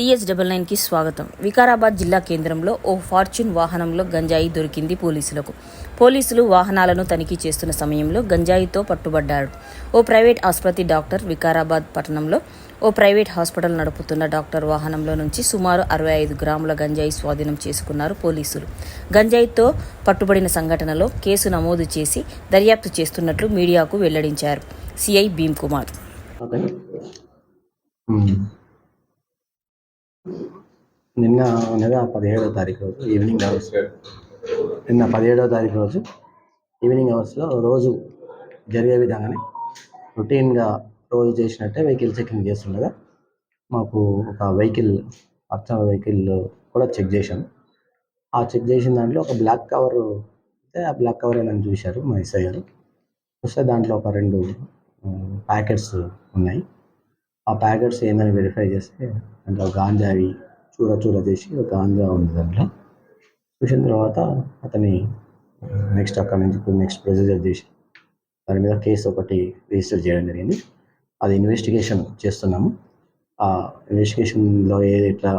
TS double నైన్కి స్వాగతం. వికారాబాద్ జిల్లా కేంద్రంలో ఓ ఫార్చ్యూన్ వాహనంలో గంజాయి దొరికింది పోలీసులకు. పోలీసులు వాహనాలను తనిఖీ చేస్తున్న సమయంలో గంజాయితో పట్టుబడ్డాడు ఓ ప్రైవేట్ ఆసుపత్రి డాక్టర్ వికారాబాద్ పట్టణంలో ఓ ప్రైవేట్ హాస్పిటల్ నడుపుతున్న డాక్టర్ వాహనంలో నుంచి సుమారు అరవై ఐదు గ్రాముల గంజాయి స్వాధీనం చేసుకున్నారు పోలీసులు. గంజాయితో పట్టుబడిన సంఘటనలో కేసు నమోదు చేసి దర్యాప్తు చేస్తున్నట్లు మీడియాకు వెల్లడించారు. సిఐ భీమ్ కుమార్. నిన్న అనగా పదిహేడవ తారీఖు రోజు ఈవినింగ్ అవర్స్ నిన్న పదిహేడవ తారీఖు రోజు ఈవినింగ్ అవర్స్లో రోజు జరిగే విధంగానే రొటీన్గా రోజు చేసినట్టే వెహికల్ చెకింగ్ చేస్తుండగా మాకు ఒక వెహికల్ అర్చన వెహికల్ కూడా చెక్ చేశాను ఆ చెక్ చేసిన దాంట్లో ఒక బ్లాక్ కవర్ అయితే ఆ బ్లాక్ కవర్ నన్ను చూశారు మా ఎస్ఐ గారు. చూస్తే దాంట్లో ఒక రెండు ప్యాకెట్స్ ఉన్నాయి. ఆ ప్యాకెట్స్ ఏందని వెరిఫై చేస్తే దాంట్లో గాంజావి చూర చూర చేసి ఒక గాంజా ఉంది దాంట్లో. చూసిన తర్వాత అతని నెక్స్ట్ అక్కడ నుంచి నెక్స్ట్ ప్రొసీజర్ చేసి దాని మీద కేసు ఒకటి రిజిస్టర్ చేయడం జరిగింది. అది ఇన్వెస్టిగేషన్ చేస్తున్నాము. ఆ ఇన్వెస్టిగేషన్లో ఏది ఎట్లా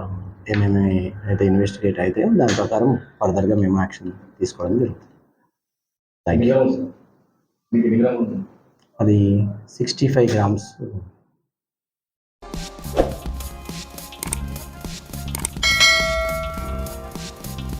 ఏమేమి అయితే ఇన్వెస్టిగేట్ అయితే దాని ప్రకారం ఫర్దర్గా మేము యాక్షన్ తీసుకోవడం జరుగుతుంది. థ్యాంక్ యూ అది సిక్స్టీ ఫైవ్ గ్రామ్స్